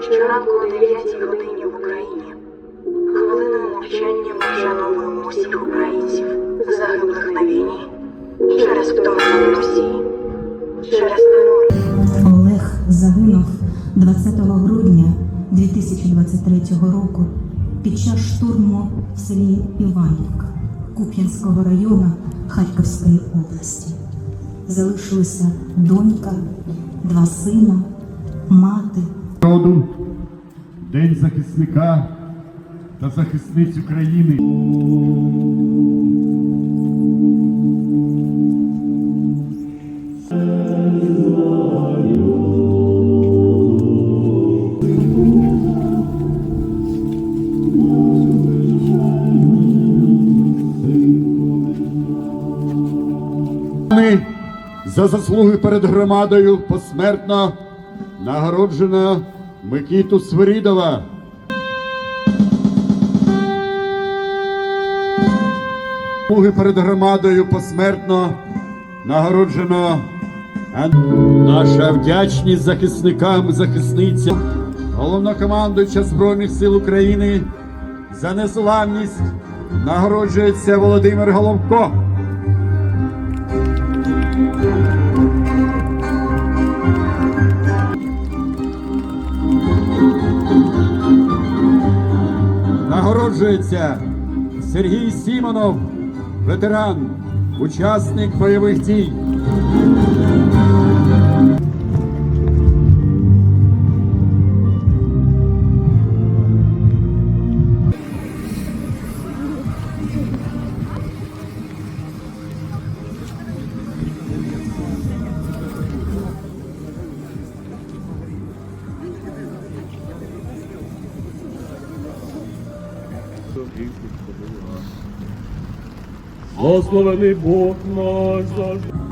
Щоранку о 9 годині в Україні. Хвилиною мовчання ми вшановуємо усіх українців, загиблих на війні, через вторгнення Росії, через терор. Олег загинув 20 грудня 2023 року під час штурму в селі Іванівка Куп'янського району Харківської області. Залишилися донька, два сина, мати. народу, День захисника та захисниць України. За заслуги перед громадою посмертно нагороджено Микіту Свирідова. Заслуги перед громадою посмертно нагороджено наша вдячність захисникам, захисницям, головнокомандуюча Збройних сил України за незламність нагороджується Володимир Головко. Нагороджується Сергій Сімонов, ветеран, учасник бойових дій. Благословений Бог наш завжди.